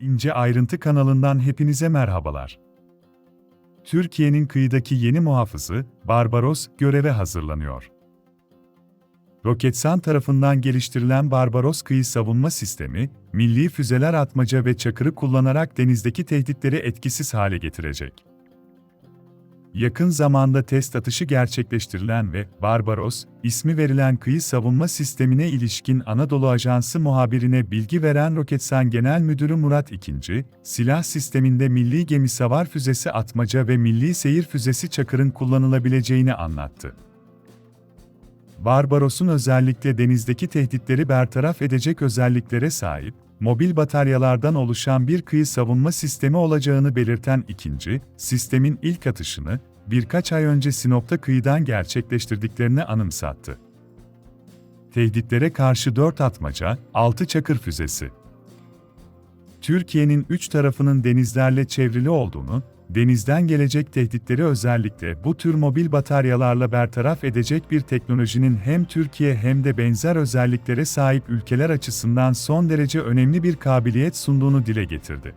İnce Ayrıntı kanalından hepinize merhabalar. Türkiye'nin kıyıdaki yeni muhafızı, Barbaros, göreve hazırlanıyor. Roketsan tarafından geliştirilen Barbaros kıyı savunma sistemi, milli füzeler atmaca ve çakırı kullanarak denizdeki tehditleri etkisiz hale getirecek. Yakın zamanda test atışı gerçekleştirilen ve Barbaros ismi verilen kıyı savunma sistemine ilişkin Anadolu Ajansı muhabirine bilgi veren Roketsan Genel Müdürü Murat İkinci, silah sisteminde milli gemi savar füzesi atmaca ve milli seyir füzesi çakırın kullanılabileceğini anlattı. Barbaros'un özellikle denizdeki tehditleri bertaraf edecek özelliklere sahip, mobil bataryalardan oluşan bir kıyı savunma sistemi olacağını belirten ikinci, sistemin ilk atışını, birkaç ay önce Sinop'ta kıyıdan gerçekleştirdiklerini anımsattı. Tehditlere karşı 4 atmaca, 6 çakır füzesi. Türkiye'nin üç tarafının denizlerle çevrili olduğunu, denizden gelecek tehditleri özellikle bu tür mobil bataryalarla bertaraf edecek bir teknolojinin hem Türkiye hem de benzer özelliklere sahip ülkeler açısından son derece önemli bir kabiliyet sunduğunu dile getirdi.